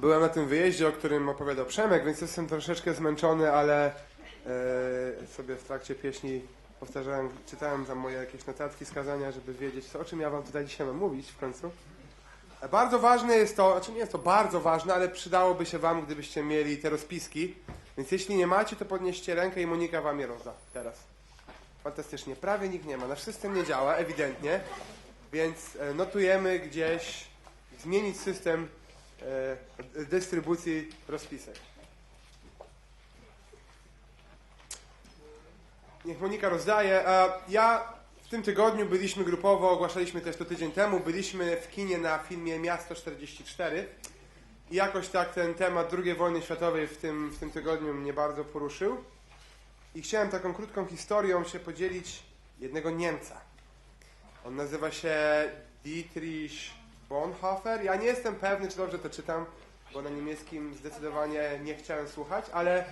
Byłem na tym wyjeździe, o którym opowiadał Przemek, więc jestem troszeczkę zmęczony, ale e, sobie w trakcie pieśni powtarzałem, czytałem tam moje jakieś notatki, skazania, żeby wiedzieć, co, o czym ja wam tutaj dzisiaj mam mówić w końcu. Bardzo ważne jest to, znaczy nie jest to bardzo ważne, ale przydałoby się wam, gdybyście mieli te rozpiski. Więc jeśli nie macie, to podnieście rękę i Monika wam je rozda teraz. Fantastycznie. Prawie nikt nie ma. Nasz system nie działa, ewidentnie. Więc e, notujemy gdzieś zmienić system dystrybucji rozpisek. Niech Monika rozdaje. Ja w tym tygodniu byliśmy grupowo, ogłaszaliśmy też to tydzień temu, byliśmy w kinie na filmie Miasto 44 i jakoś tak ten temat II wojny światowej w tym, w tym tygodniu mnie bardzo poruszył. I chciałem taką krótką historią się podzielić jednego Niemca. On nazywa się Dietrich Bonhoeffer. Ja nie jestem pewny, czy dobrze to czytam, bo na niemieckim zdecydowanie nie chciałem słuchać, ale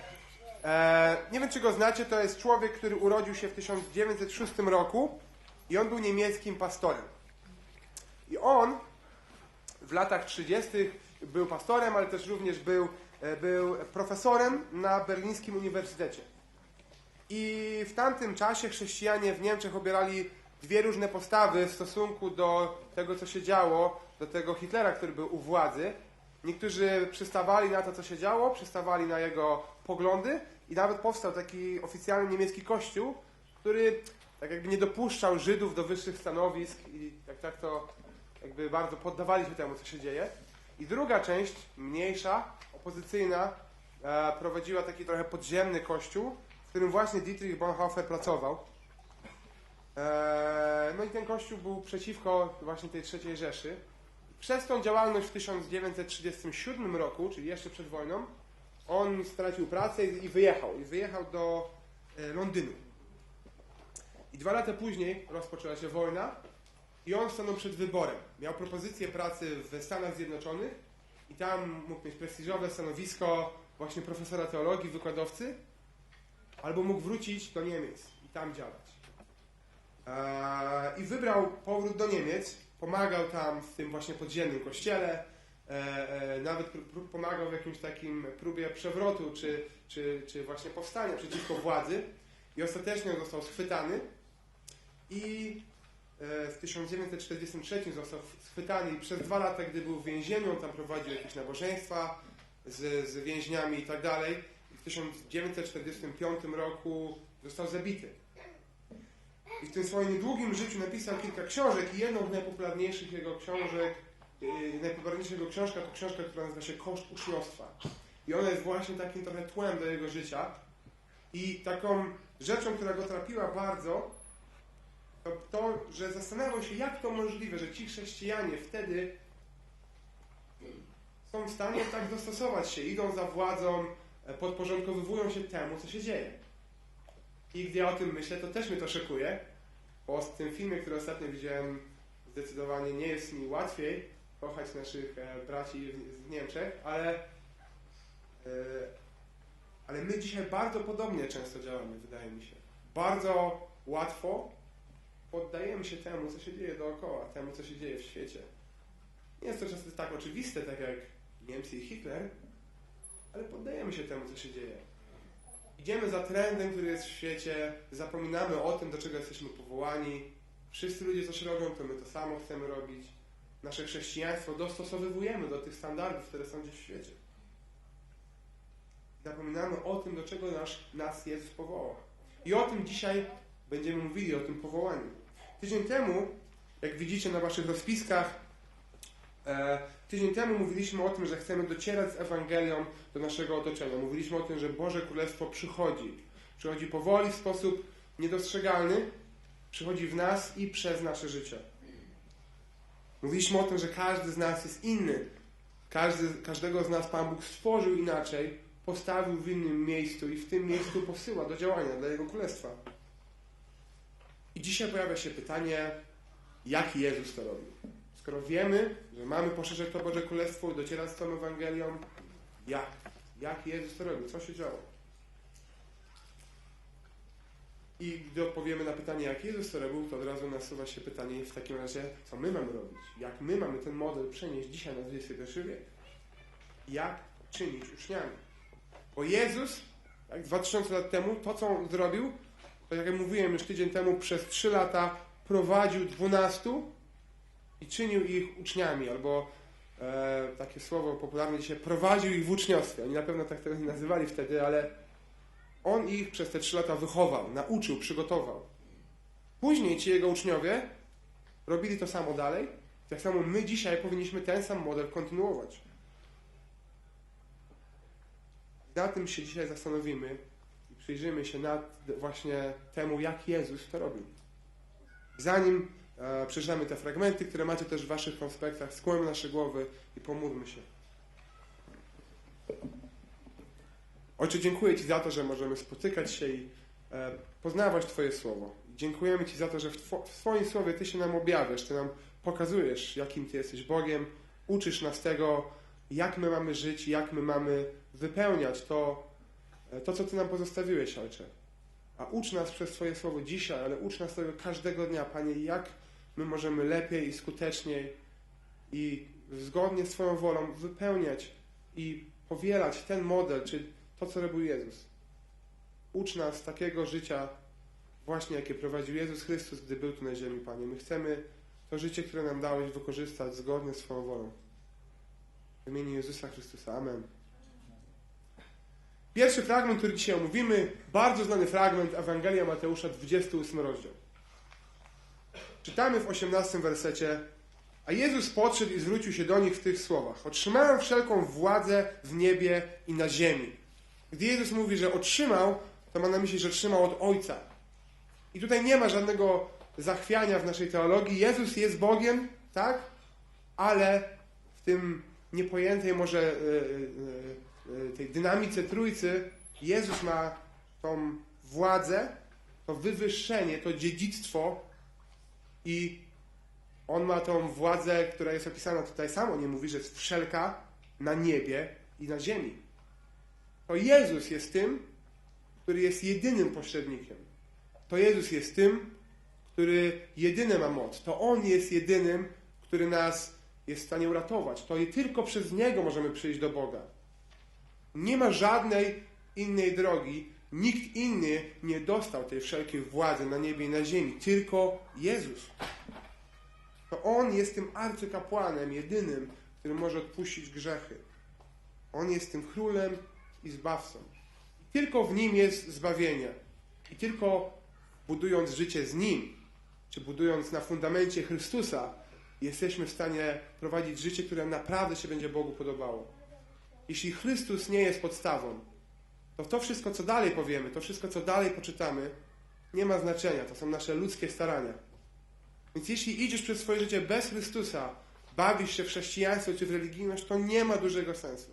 e, nie wiem, czy go znacie. To jest człowiek, który urodził się w 1906 roku i on był niemieckim pastorem. I on w latach 30. był pastorem, ale też również był, e, był profesorem na berlińskim uniwersytecie. I w tamtym czasie chrześcijanie w Niemczech obierali dwie różne postawy w stosunku do tego, co się działo, do tego Hitlera, który był u władzy. Niektórzy przystawali na to, co się działo, przystawali na jego poglądy i nawet powstał taki oficjalny niemiecki kościół, który tak jakby nie dopuszczał Żydów do wyższych stanowisk i jak tak to jakby bardzo poddawali się temu, co się dzieje. I druga część, mniejsza, opozycyjna, e, prowadziła taki trochę podziemny kościół, w którym właśnie Dietrich Bonhoeffer pracował. Eee, No i ten kościół był przeciwko właśnie tej trzeciej Rzeszy. Przez tą działalność w 1937 roku, czyli jeszcze przed wojną, on stracił pracę i wyjechał. I wyjechał do e, Londynu. I dwa lata później rozpoczęła się wojna i on stanął przed wyborem. Miał propozycję pracy w Stanach Zjednoczonych i tam mógł mieć prestiżowe stanowisko właśnie profesora teologii, wykładowcy, albo mógł wrócić do Niemiec i tam działać. Eee, I wybrał powrót do Niemiec, pomagał tam w tym właśnie podziemnym kościele, e, e, nawet pomagał w jakimś takim próbie przewrotu, czy, czy, czy właśnie powstania przeciwko władzy i ostatecznie został schwytany i e, w 1943 został schwytany i przez dwa lata, gdy był w więzieniu, on tam prowadził jakieś nabożeństwa z, z więźniami i tak dalej. I w 1945 roku został zabity. I w tym swoim niedługim życiu napisał kilka książek i jedną z najpopularniejszych jego książek, yy, najpopularniejsza jego książka to książka, która nazywa się Koszt uczniostwa. I ona jest właśnie takim trochę tłem do jego życia. I taką rzeczą, która go trapiła bardzo, to to, że zastanawiał się, jak to możliwe, że ci chrześcijanie wtedy są w stanie tak dostosować się, idą za władzą, e, podporządkowywują się temu, co się dzieje. I gdy ja o tym myślę, to też mnie to szokuje, bo w tym filmie, który ostatnio widziałem, zdecydowanie nie jest mi łatwiej kochać naszych e, braci w, Niemczech, ale, e, ale my dzisiaj bardzo podobnie często działamy, wydaje mi się. Bardzo łatwo poddajemy się temu, co się dzieje dookoła, temu, co się dzieje w świecie. Nie jest to często tak oczywiste, tak jak Niemcy i Hitler, ale poddajemy się temu, co się dzieje. Idziemy za trendem, który jest w świecie, zapominamy o tym, do czego jesteśmy powołani. Wszyscy ludzie coś robią, to my to samo chcemy robić. Nasze chrześcijaństwo dostosowujemy do tych standardów, które są gdzieś w świecie. Zapominamy o tym, do czego nasz, nas Jezus powołał. I o tym dzisiaj będziemy mówili, o tym powołaniu. Tydzień temu, jak widzicie na waszych rozpiskach, tydzień temu mówiliśmy o tym, że chcemy docierać z Ewangelią do naszego otoczenia. Mówiliśmy o tym, że Boże Królestwo przychodzi. Przychodzi powoli, w sposób niedostrzegalny, przychodzi w nas i przez nasze życie. Mówiliśmy o tym, że każdy z nas jest inny. Każdy, każdego z nas Pan Bóg stworzył inaczej, postawił w innym miejscu i w tym miejscu posyła do działania dla Jego Królestwa. I dzisiaj pojawia się pytanie, jak Jezus to robił? Skoro wiemy, że mamy poszerzać to Boże Królestwo i docierać z tą Ewangelią, jak? Jak Jezus to robił? Co się działo? I gdy odpowiemy na pytanie, jak Jezus to robił, to od razu nasuwa się pytanie w takim razie, co my mamy robić? Jak my mamy ten model przenieść dzisiaj na XXI wiek? jak czynić uczniami. Bo Jezus, tak, 2000 lat temu, to co on zrobił, to jak ja mówiłem już tydzień temu, przez 3 lata prowadził 12 i czynił ich uczniami, albo e, takie słowo popularne dzisiaj, prowadził ich w uczniostwie. Oni na pewno tak tego nie nazywali wtedy, ale on ich przez te 3 lata wychował, nauczył, przygotował. Później ci jego uczniowie robili to samo dalej. Tak samo my dzisiaj powinniśmy ten sam model kontynuować. Na tym się dzisiaj zastanowimy i przyjrzymy się nad właśnie temu, jak Jezus to robił. Zanim przeczytamy te fragmenty, które macie też w waszych konspektach, skłonimy nasze głowy i pomódlmy się. Ojcze, dziękuję Ci za to, że możemy spotykać się i e, poznawać Twoje słowo. Dziękujemy Ci za to, że w, two, Twoim słowie Ty się nam objawiasz, Ty nam pokazujesz, jakim Ty jesteś Bogiem, uczysz nas tego, jak my mamy żyć, jak my mamy wypełniać to, e, to co Ty nam pozostawiłeś, Ojcze. A ucz nas przez Twoje słowo dzisiaj, ale ucz nas tego każdego dnia, Panie, jak my możemy lepiej i skuteczniej i zgodnie z Twoją wolą wypełniać i powielać ten model, czy to, co robił Jezus. Ucz nas takiego życia, właśnie jakie prowadził Jezus Chrystus, gdy był tu na ziemi, Panie. My chcemy to życie, które nam dałeś, wykorzystać zgodnie z Twoją wolą. W imieniu Jezusa Chrystusa. Amen. Pierwszy fragment, który dzisiaj omówimy, bardzo znany fragment Ewangelia Mateusza, 28 rozdział. Czytamy w 18 wersecie a Jezus podszedł i zwrócił się do nich w tych słowach. Otrzymałem wszelką władzę w niebie i na ziemi. Gdy Jezus mówi, że otrzymał, to ma na myśli, że otrzymał od Ojca. I tutaj nie ma żadnego zachwiania w naszej teologii. Jezus jest Bogiem, tak? Ale w tym niepojętej może yy, yy, tej dynamice Trójcy Jezus ma tą władzę, to wywyższenie, to dziedzictwo i on ma tą władzę, która jest opisana tutaj samo. Nie mówi, że jest wszelka na niebie i na ziemi. To Jezus jest tym, który jest jedynym pośrednikiem. To Jezus jest tym, który jedyny ma moc. To On jest jedynym, który nas jest w stanie uratować. To tylko przez Niego możemy przyjść do Boga. Nie ma żadnej innej drogi. Nikt inny nie dostał tej wszelkiej władzy na niebie i na ziemi. Tylko Jezus. To On jest tym arcykapłanem, jedynym, który może odpuścić grzechy. On jest tym królem i zbawcą. Tylko w Nim jest zbawienie. I tylko budując życie z Nim, czy budując na fundamencie Chrystusa, jesteśmy w stanie prowadzić życie, które naprawdę się będzie Bogu podobało. Jeśli Chrystus nie jest podstawą, to to wszystko, co dalej powiemy, to wszystko, co dalej poczytamy, nie ma znaczenia. To są nasze ludzkie starania. Więc jeśli idziesz przez swoje życie bez Chrystusa, bawisz się w chrześcijaństwo czy w religijność, to nie ma dużego sensu.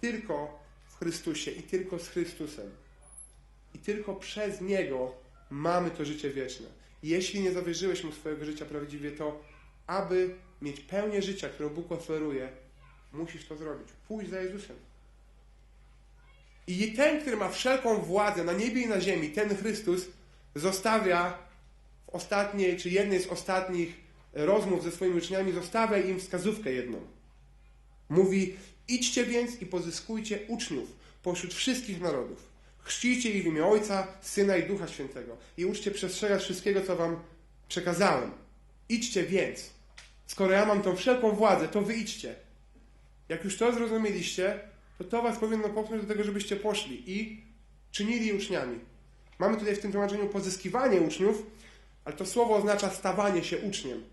Tylko w Chrystusie i tylko z Chrystusem. I tylko przez Niego mamy to życie wieczne. Jeśli nie zawierzyłeś Mu swojego życia prawdziwie, to aby mieć pełnię życia, którą Bóg oferuje, musisz to zrobić. Pójdź za Jezusem. I ten, który ma wszelką władzę na niebie i na ziemi, ten Chrystus, zostawia w ostatniej, czy jednej z ostatnich rozmów ze swoimi uczniami, zostawia im wskazówkę jedną. Mówi, idźcie więc i pozyskujcie uczniów pośród wszystkich narodów. Chrzcijcie ich w imię Ojca, Syna i Ducha Świętego i uczcie przestrzegać wszystkiego, co wam przekazałem. Idźcie więc. Skoro ja mam tą wszelką władzę, to wy idźcie. Jak już to zrozumieliście, to to was powinno popchnąć do tego, żebyście poszli i czynili uczniami. Mamy tutaj w tym tłumaczeniu pozyskiwanie uczniów, ale to słowo oznacza stawanie się uczniem.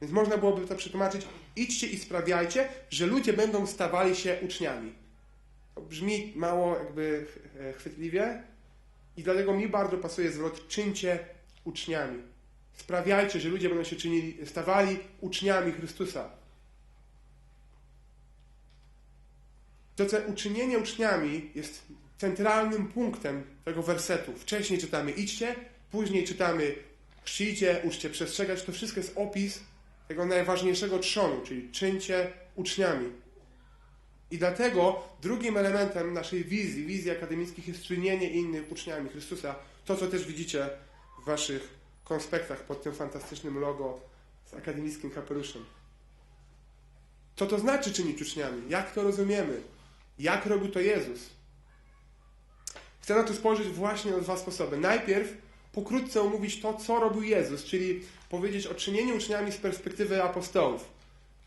Więc można byłoby to przetłumaczyć: idźcie i sprawiajcie, że ludzie będą stawali się uczniami. To brzmi mało jakby chwytliwie i dlatego mi bardzo pasuje zwrot czyńcie uczniami. Sprawiajcie, że ludzie będą się czynili, stawali uczniami Chrystusa. To, co uczynienie uczniami jest centralnym punktem tego wersetu. Wcześniej czytamy idźcie, później czytamy chrzcijcie, uczcie przestrzegać. To wszystko jest opis tego najważniejszego trzonu, czyli czyńcie uczniami. I dlatego drugim elementem naszej wizji, wizji akademickich jest czynienie innych uczniami Chrystusa. To, co też widzicie w waszych konspektach pod tym fantastycznym logo z akademickim kapeluszem. Co to znaczy czynić uczniami? Jak to rozumiemy? Jak robił to Jezus? Chcę na to spojrzeć właśnie na dwa sposoby. Najpierw pokrótce omówić to, co robił Jezus, czyli powiedzieć o czynieniu uczniami z perspektywy apostołów.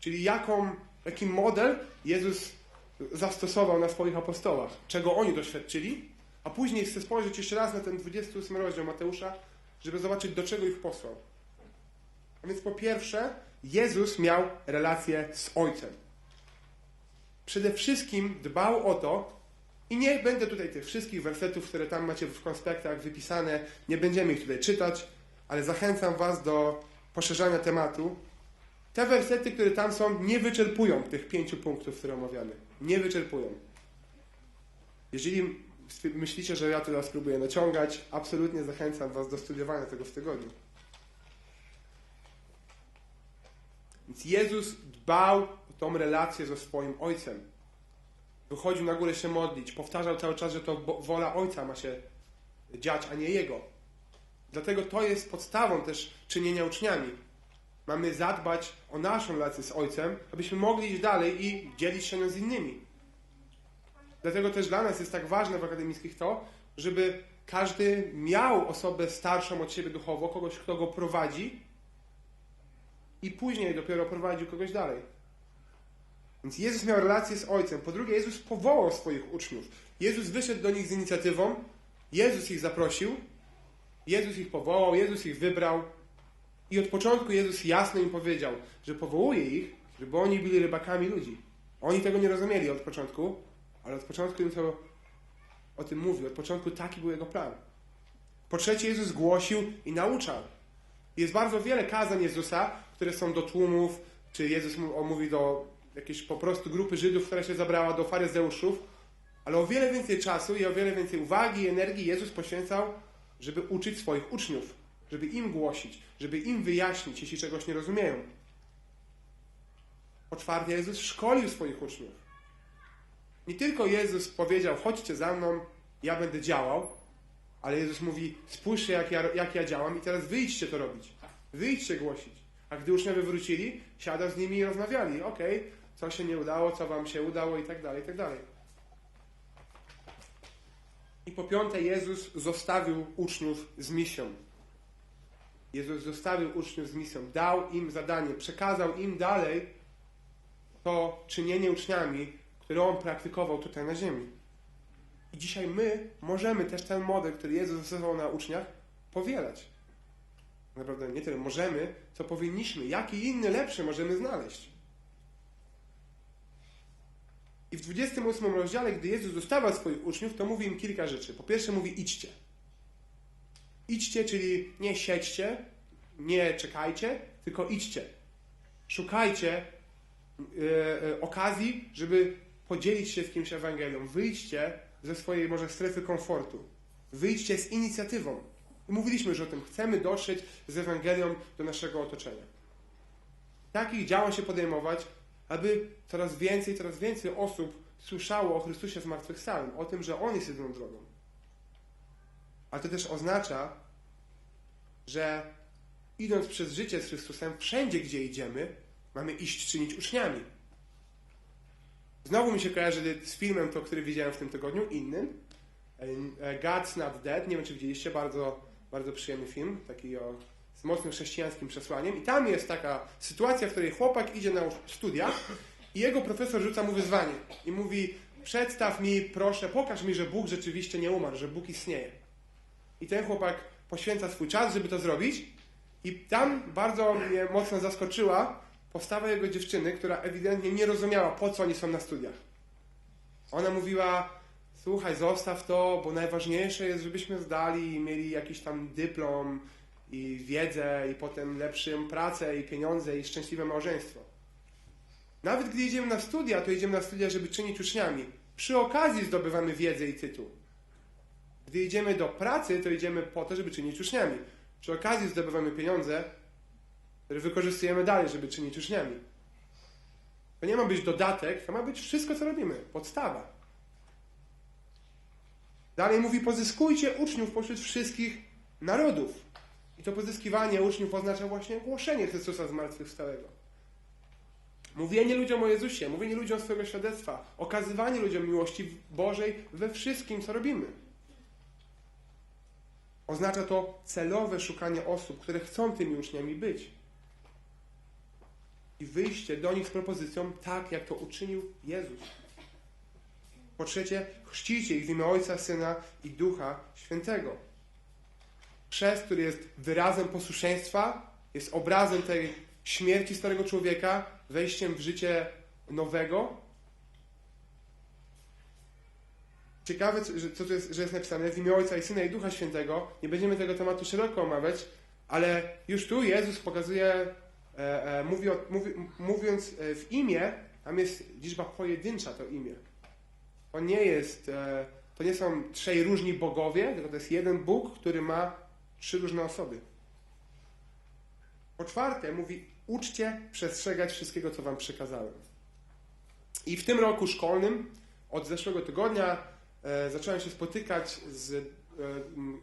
Czyli jaką, jaki model Jezus zastosował na swoich apostołach, czego oni doświadczyli, a później chcę spojrzeć jeszcze raz na ten 28 rozdział Mateusza, żeby zobaczyć, do czego ich posłał. A więc po pierwsze, Jezus miał relację z Ojcem. Przede wszystkim dbał o to, i nie będę tutaj tych wszystkich wersetów, które tam macie w konspektach wypisane, nie będziemy ich tutaj czytać, ale zachęcam Was do poszerzania tematu. Te wersety, które tam są, nie wyczerpują tych pięciu punktów, które omawiamy. Nie wyczerpują. Jeżeli myślicie, że ja teraz spróbuję naciągać, absolutnie zachęcam Was do studiowania tego w tygodniu. Więc Jezus dbał tą relację ze swoim Ojcem. Wychodził na górę się modlić, powtarzał cały czas, że to wola Ojca ma się dziać, a nie Jego. Dlatego to jest podstawą też czynienia uczniami. Mamy zadbać o naszą relację z Ojcem, abyśmy mogli iść dalej i dzielić się nią z innymi. Dlatego też dla nas jest tak ważne w akademickich to, żeby każdy miał osobę starszą od siebie duchowo, kogoś, kto go prowadzi i później dopiero prowadził kogoś dalej. Więc Jezus miał relację z Ojcem. Po drugie, Jezus powołał swoich uczniów. Jezus wyszedł do nich z inicjatywą, Jezus ich zaprosił, Jezus ich powołał, Jezus ich wybrał. I od początku Jezus jasno im powiedział, że powołuje ich, żeby oni byli rybakami ludzi. Oni tego nie rozumieli od początku, ale od początku im to o tym mówił. Od początku taki był jego plan. Po trzecie, Jezus głosił i nauczał. Jest bardzo wiele kazań Jezusa, które są do tłumów, czy Jezus mówi do jakiejś po prostu grupy Żydów, która się zabrała do faryzeuszów, ale o wiele więcej czasu i o wiele więcej uwagi i energii Jezus poświęcał, żeby uczyć swoich uczniów, żeby im głosić, żeby im wyjaśnić, jeśli czegoś nie rozumieją. Po czwarte, Jezus szkolił swoich uczniów. Nie tylko Jezus powiedział, chodźcie za mną, ja będę działał, ale Jezus mówi, spójrzcie jak ja, jak ja działam i teraz wyjdźcie to robić. Wyjdźcie głosić. A gdy uczniowie wrócili, siadał z nimi i rozmawiali. Okej, okay, co się nie udało, co wam się udało i tak dalej, i tak dalej. I po piąte, Jezus zostawił uczniów z misją. Jezus zostawił uczniów z misją, dał im zadanie, przekazał im dalej to czynienie uczniami, które on praktykował tutaj na ziemi. I dzisiaj my możemy też ten model, który Jezus zastosował na uczniach, powielać. Naprawdę nie tyle możemy, co powinniśmy. Jaki inny lepszy możemy znaleźć? I w 28 rozdziale, gdy Jezus dostawa swoich uczniów, to mówi im kilka rzeczy. Po pierwsze mówi idźcie. Idźcie, czyli nie siedźcie, nie czekajcie, tylko idźcie. Szukajcie yy, yy, okazji, żeby podzielić się z kimś Ewangelią. Wyjdźcie ze swojej może strefy komfortu. Wyjdźcie z inicjatywą. Mówiliśmy, że o tym chcemy dotrzeć z Ewangelią do naszego otoczenia. Takich działań się podejmować, aby coraz więcej, coraz więcej osób słyszało o Chrystusie zmartwychwstałym, o tym, że On jest jedyną drogą. Ale to też oznacza, że idąc przez życie z Chrystusem, wszędzie gdzie idziemy, mamy iść czynić uczniami. Znowu mi się kojarzy z filmem, to, który widziałem w tym tygodniu, innym. E, God's Not Dead. Nie wiem, czy widzieliście, bardzo, bardzo przyjemny film, taki o, mocnym chrześcijańskim przesłaniem. I tam jest taka sytuacja, w której chłopak idzie na studia i jego profesor rzuca mu wyzwanie. I mówi, przedstaw mi, proszę, pokaż mi, że Bóg rzeczywiście nie umarł, że Bóg istnieje. I ten chłopak poświęca swój czas, żeby to zrobić. I tam bardzo mnie mocno zaskoczyła postawa jego dziewczyny, która ewidentnie nie rozumiała, po co oni są na studiach. Ona mówiła, słuchaj, zostaw to, bo najważniejsze jest, żebyśmy zdali i mieli jakiś tam dyplom i wiedzę i potem lepszą pracę i pieniądze i szczęśliwe małżeństwo. Nawet gdy idziemy na studia, to idziemy na studia, żeby czynić uczniami. Przy okazji zdobywamy wiedzę i tytuł. Gdy idziemy do pracy, to idziemy po to, żeby czynić uczniami. Przy okazji zdobywamy pieniądze, które wykorzystujemy dalej, żeby czynić uczniami. To nie ma być dodatek, to ma być wszystko, co robimy. Podstawa. Dalej mówi, pozyskujcie uczniów pośród wszystkich narodów. I to pozyskiwanie uczniów oznacza właśnie głoszenie Chrystusa zmartwychwstałego. Mówienie ludziom o Jezusie, mówienie ludziom swojego świadectwa, okazywanie ludziom miłości Bożej we wszystkim, co robimy. Oznacza to celowe szukanie osób, które chcą tymi uczniami być. I wyjście do nich z propozycją, tak jak to uczynił Jezus. Po trzecie, chrzcicie ich w imię Ojca, Syna i Ducha Świętego. Chrzest, który jest wyrazem posłuszeństwa, jest obrazem tej śmierci starego człowieka, wejściem w życie nowego. Ciekawe, że, co tu jest, że jest napisane w imię Ojca i Syna i Ducha Świętego. Nie będziemy tego tematu szeroko omawiać, ale już tu Jezus pokazuje, e, e, mówi, mówi, mówiąc e, w imię, tam jest liczba pojedyncza to imię. To nie jest, e, to nie są trzej różni bogowie, tylko to jest jeden Bóg, który ma trzy różne osoby. Po czwarte, mówi: uczcie przestrzegać wszystkiego, co wam przekazałem. I w tym roku szkolnym, od zeszłego tygodnia, e, zacząłem się spotykać z e,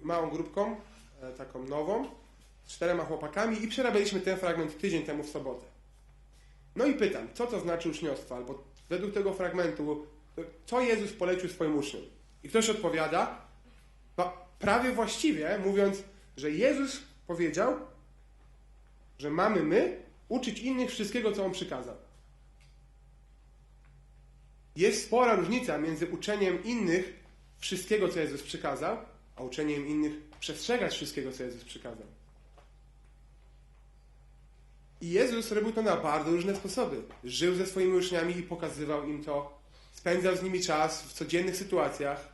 małą grupką, e, taką nową, z czterema chłopakami i przerabialiśmy ten fragment tydzień temu w sobotę. No i pytam, co to znaczy uczniostwo? Albo według tego fragmentu, co Jezus polecił swoim uczniom? I ktoś odpowiada, prawie właściwie, mówiąc, że Jezus powiedział, że mamy my uczyć innych wszystkiego, co On przykazał. Jest spora różnica między uczeniem innych wszystkiego, co Jezus przykazał, a uczeniem innych przestrzegać wszystkiego, co Jezus przykazał. I Jezus robił to na bardzo różne sposoby. Żył ze swoimi uczniami i pokazywał im to, spędzał z nimi czas w codziennych sytuacjach,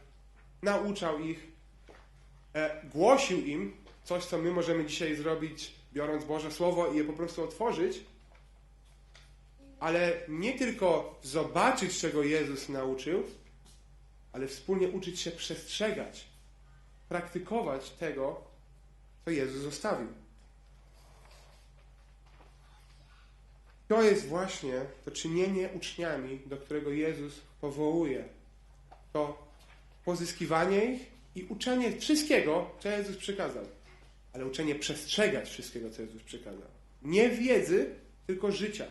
nauczał ich, e, głosił im coś, co my możemy dzisiaj zrobić, biorąc Boże Słowo i je po prostu otworzyć, ale nie tylko zobaczyć, czego Jezus nauczył, ale wspólnie uczyć się przestrzegać, praktykować tego, co Jezus zostawił. To jest właśnie to czynienie uczniami, do którego Jezus powołuje. To pozyskiwanie ich i uczenie wszystkiego, co Jezus przykazał. Ale uczenie przestrzegać wszystkiego, co Jezus przykazał. Nie wiedzy, tylko życia.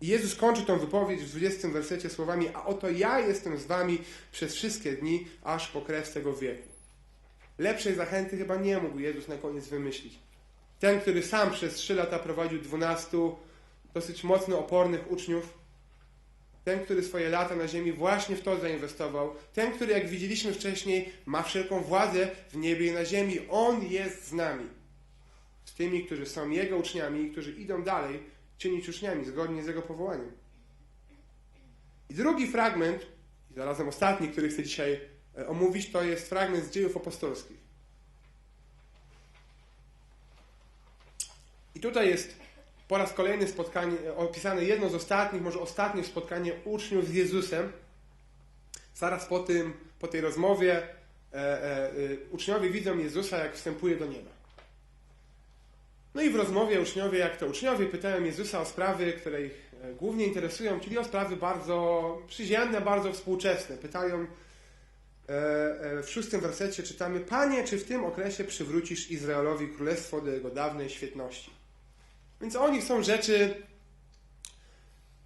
I Jezus kończy tą wypowiedź w 20 wersecie słowami: A oto ja jestem z wami przez wszystkie dni, aż po kres tego wieku. Lepszej zachęty chyba nie mógł Jezus na koniec wymyślić. Ten, który sam przez trzy lata prowadził 12 dosyć mocno opornych uczniów, ten, który swoje lata na ziemi właśnie w to zainwestował, ten, który, jak widzieliśmy wcześniej, ma wszelką władzę w niebie i na ziemi, on jest z nami. Z tymi, którzy są Jego uczniami i którzy idą dalej czynić uczniami zgodnie z Jego powołaniem. I drugi fragment, i zarazem ostatni, który chcę dzisiaj e, omówić, to jest fragment z dziejów apostolskich. I tutaj jest po raz kolejny spotkanie, opisane jedno z ostatnich, może ostatnie spotkanie uczniów z Jezusem. Zaraz po tym, po tej rozmowie, e, e, e, uczniowie widzą Jezusa, jak wstępuje do nieba. No i w rozmowie uczniowie, jak to uczniowie, pytają Jezusa o sprawy, które ich e, głównie interesują, czyli o sprawy bardzo przyziemne, bardzo współczesne. Pytają e, w szóstym wersecie czytamy: Panie, czy w tym okresie przywrócisz Izraelowi królestwo do jego dawnej świetności? Więc oni są rzeczy,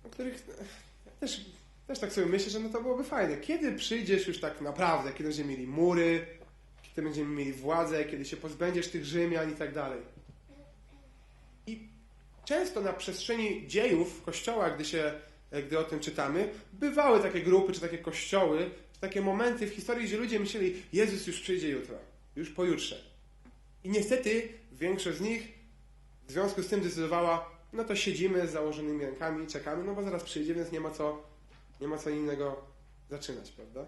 o których ja też, też tak sobie myślę, że no to byłoby fajne. Kiedy przyjdziesz już tak naprawdę, kiedy będziemy mieli mury, kiedy będziemy mieli władzę, kiedy się pozbędziesz tych Rzymian i tak dalej. I często na przestrzeni dziejów Kościoła, gdy, się, gdy o tym czytamy, bywały takie grupy, czy takie kościoły, czy takie momenty w historii, gdzie ludzie myśleli, Jezus już przyjdzie jutro, już pojutrze. I niestety większość z nich w związku z tym decydowała, no to siedzimy z założonymi rękami czekamy, no bo zaraz przyjdzie, więc nie ma co, nie ma co innego zaczynać, prawda?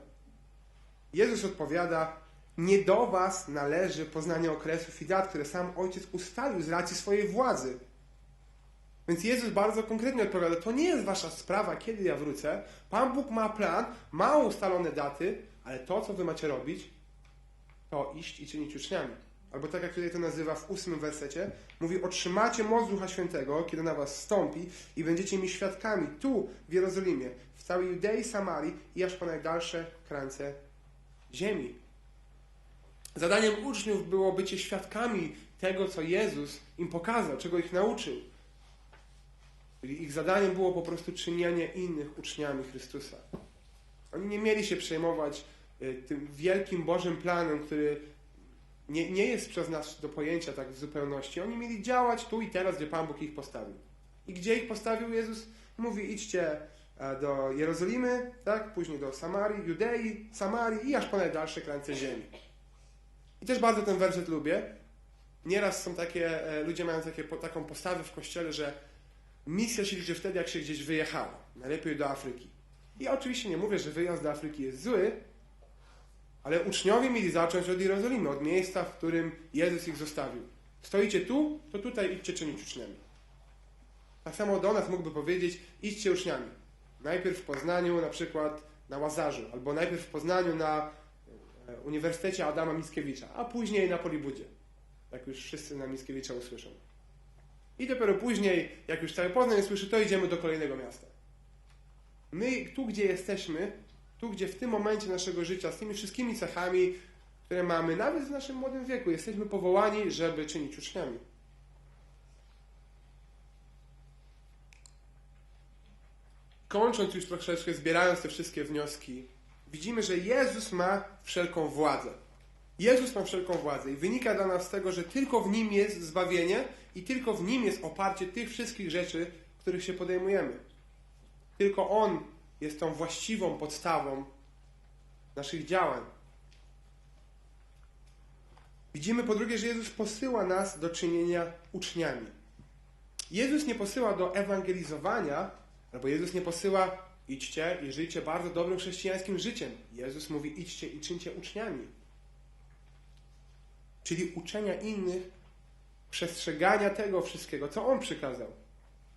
Jezus odpowiada, nie do was należy poznanie okresów i dat, które sam Ojciec ustalił z racji swojej władzy. Więc Jezus bardzo konkretnie odpowiada, to nie jest wasza sprawa, kiedy ja wrócę. Pan Bóg ma plan, ma ustalone daty, ale to, co wy macie robić, to iść i czynić uczniami. Albo tak jak tutaj to nazywa w ósmym wersecie, mówi: Otrzymacie moc Ducha Świętego, kiedy na was stąpi, i będziecie mi świadkami tu, w Jerozolimie, w całej Judei, Samarii i aż po najdalsze krańce ziemi. Zadaniem uczniów było bycie świadkami tego, co Jezus im pokazał, czego ich nauczył. Ich zadaniem było po prostu czynienie innych uczniami Chrystusa. Oni nie mieli się przejmować y, tym wielkim Bożym planem, który nie, nie jest przez nas do pojęcia tak w zupełności. Oni mieli działać tu i teraz, gdzie Pan Bóg ich postawił. I gdzie ich postawił Jezus? Mówi, idźcie e, do Jerozolimy, tak? później do Samarii, Judei, Samarii i aż po najdalsze krańce ziemi. I też bardzo ten werset lubię. Nieraz są takie, e, ludzie mają takie, taką postawę w kościele, że misja się liczy wtedy, jak się gdzieś wyjechało. Najlepiej do Afryki. I oczywiście nie mówię, że wyjazd do Afryki jest zły, ale uczniowie mieli zacząć od Jerozolimy, od miejsca, w którym Jezus ich zostawił. Stoicie tu, to tutaj idźcie czynić uczniami. Tak samo do nas mógłby powiedzieć, idźcie uczniami. Najpierw w Poznaniu, na przykład na Łazarzu, albo najpierw w Poznaniu na e, Uniwersytecie Adama Mickiewicza, a później na Polibudzie, jak już wszyscy na Mickiewicza usłyszą. I dopiero później, jak już cały Poznań słyszy, to idziemy do kolejnego miasta. My, tu gdzie jesteśmy, tu gdzie w tym momencie naszego życia, z tymi wszystkimi cechami, które mamy, nawet w naszym młodym wieku, jesteśmy powołani, żeby czynić uczniami. Kończąc już troszeczkę, zbierając te wszystkie wnioski, widzimy, że Jezus ma wszelką władzę. Jezus ma wszelką władzę i wynika dla nas z tego, że tylko w Nim jest zbawienie i tylko w Nim jest oparcie tych wszystkich rzeczy, których się podejmujemy. Tylko On jest tą właściwą podstawą naszych działań. Widzimy po drugie, że Jezus posyła nas do czynienia uczniami. Jezus nie posyła do ewangelizowania, albo Jezus nie posyła idźcie i żyjcie bardzo dobrym chrześcijańskim życiem. Jezus mówi idźcie i czyńcie uczniami. Czyli uczenia innych, przestrzegania tego wszystkiego, co On przykazał.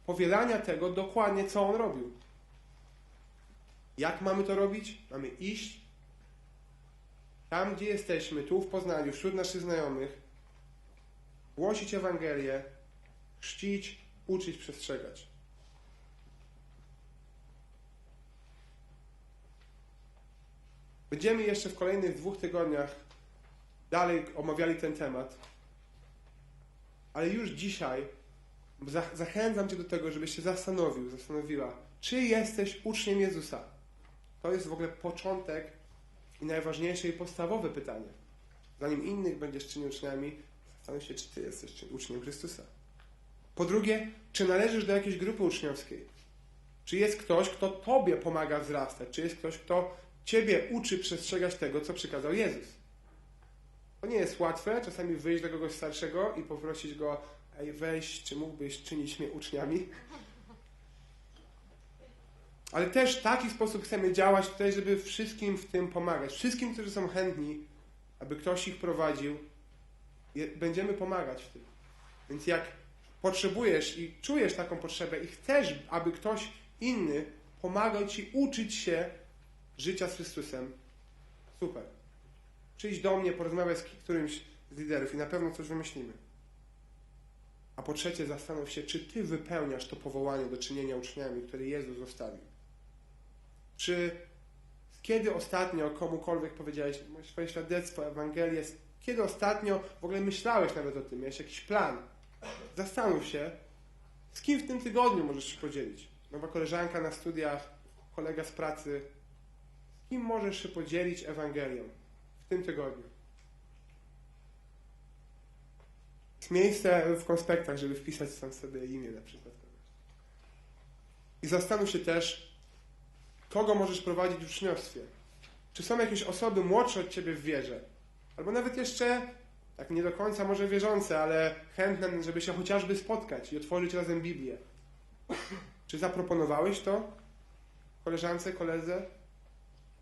Powielania tego dokładnie, co On robił. Jak mamy to robić? Mamy iść tam, gdzie jesteśmy, tu w Poznaniu, wśród naszych znajomych, głosić Ewangelię, czcić, uczyć, przestrzegać. Będziemy jeszcze w kolejnych dwóch tygodniach dalej omawiali ten temat, ale już dzisiaj za- zachęcam Cię do tego, żebyś się zastanowił, zastanowiła, czy jesteś uczniem Jezusa. To jest w ogóle początek i najważniejsze i podstawowe pytanie. Zanim innych będziesz czynił uczniami, zastanów się, czy Ty jesteś uczniem Chrystusa. Po drugie, czy należysz do jakiejś grupy uczniowskiej? Czy jest ktoś, kto Tobie pomaga wzrastać? Czy jest ktoś, kto Ciebie uczy przestrzegać tego, co przykazał Jezus? To nie jest łatwe, czasami wyjść do kogoś starszego i poprosić go, ej weź, czy mógłbyś czynić mnie uczniami? Ale też w taki sposób chcemy działać tutaj, żeby wszystkim w tym pomagać. Wszystkim, którzy są chętni, aby ktoś ich prowadził, będziemy pomagać w tym. Więc jak potrzebujesz i czujesz taką potrzebę i chcesz, aby ktoś inny pomagał Ci uczyć się życia z Chrystusem, super. Przyjdź do mnie, porozmawiaj z którymś z liderów i na pewno coś wymyślimy. A po trzecie, zastanów się, czy Ty wypełniasz to powołanie do czynienia uczniami, które Jezus zostawił. Czy kiedy ostatnio komukolwiek powiedziałeś swoje świadectwo, Ewangelię, kiedy ostatnio w ogóle myślałeś nawet o tym, miałeś jakiś plan? Zastanów się, z kim w tym tygodniu możesz się podzielić. Nowa koleżanka na studiach, kolega z pracy. Z kim możesz się podzielić Ewangelią w tym tygodniu? Jest miejsce w konspektach, żeby wpisać tam sobie imię na przykład. I zastanów się też, kogo możesz prowadzić w uczniostwie. Czy są jakieś osoby młodsze od ciebie w wierze? Albo nawet jeszcze, tak nie do końca może wierzące, ale chętne, żeby się chociażby spotkać i otworzyć razem Biblię. Czy zaproponowałeś to koleżance, koledze?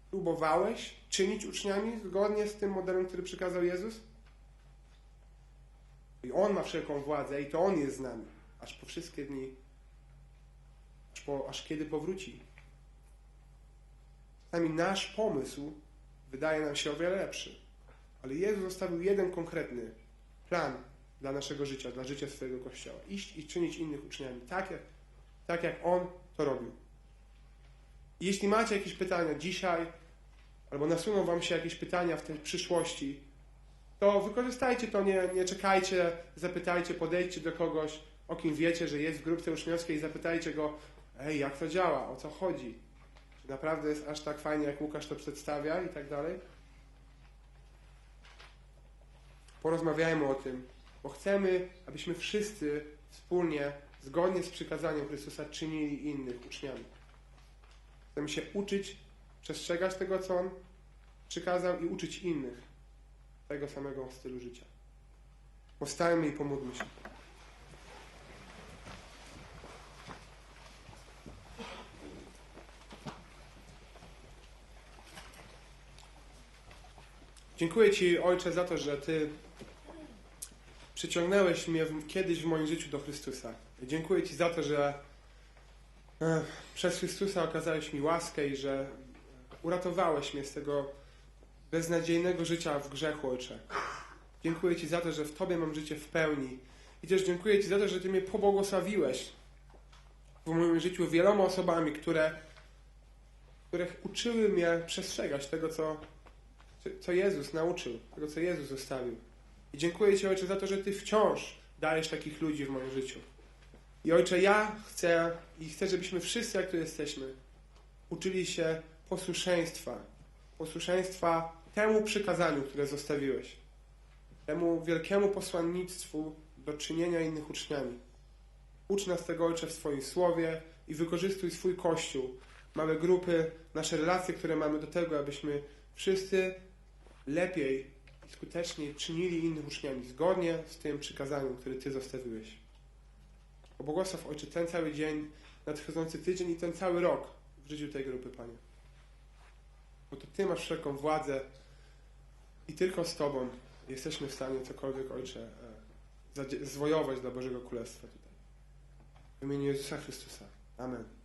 Próbowałeś czynić uczniami zgodnie z tym modelem, który przykazał Jezus? I On ma wszelką władzę i to On jest z nami, aż po wszystkie dni, aż, po, aż kiedy powróci. Czasami nasz pomysł wydaje nam się o wiele lepszy, ale Jezus zostawił jeden konkretny plan dla naszego życia, dla życia swojego Kościoła. Iść i czynić innych uczniami, tak jak, tak jak On to robił. I jeśli macie jakieś pytania dzisiaj, albo nasuną Wam się jakieś pytania w tej przyszłości, to wykorzystajcie to, nie, nie czekajcie, zapytajcie, podejdźcie do kogoś. o kim wiecie, że jest w grupce uczniowskiej i zapytajcie go, ej, jak to działa, o co chodzi? Naprawdę jest aż tak fajnie, jak Łukasz to przedstawia i tak dalej? Porozmawiajmy o tym, bo chcemy, abyśmy wszyscy wspólnie, zgodnie z przykazaniem Chrystusa, czynili innych uczniami. Chcemy się uczyć, przestrzegać tego, co On przykazał i uczyć innych tego samego stylu życia. Powstajmy i pomódlmy się. Dziękuję Ci, Ojcze, za to, że Ty przyciągnąłeś mnie kiedyś w moim życiu do Chrystusa. Dziękuję Ci za to, że e, przez Chrystusa okazałeś mi łaskę i że uratowałeś mnie z tego beznadziejnego życia w grzechu, Ojcze. Dziękuję Ci za to, że w Tobie mam życie w pełni. I też dziękuję Ci za to, że Ty mnie pobłogosławiłeś w moim życiu wieloma osobami, które, które uczyły mnie przestrzegać tego, co, co Jezus nauczył, tego, co Jezus zostawił. I dziękuję Ci, Ojcze, za to, że Ty wciąż dajesz takich ludzi w moim życiu. I Ojcze, ja chcę i chcę, żebyśmy wszyscy, jak tu jesteśmy, uczyli się posłuszeństwa. Posłuszeństwa temu przykazaniu, które zostawiłeś. Temu wielkiemu posłannictwu do czynienia innych uczniami. Ucz nas tego, Ojcze, w swoim słowie i wykorzystuj swój Kościół, małe grupy, nasze relacje, które mamy do tego, abyśmy wszyscy lepiej i skuteczniej czynili innych uczniami, zgodnie z tym przykazaniem, które Ty zostawiłeś. Pobłogosław, Ojcze, ten cały dzień, nadchodzący tydzień i ten cały rok w życiu tej grupy, Panie. Bo to Ty masz wszelką władzę i tylko z Tobą jesteśmy w stanie cokolwiek, Ojcze, e, zwojować dla Bożego Królestwa tutaj. W imieniu Jezusa Chrystusa. Amen.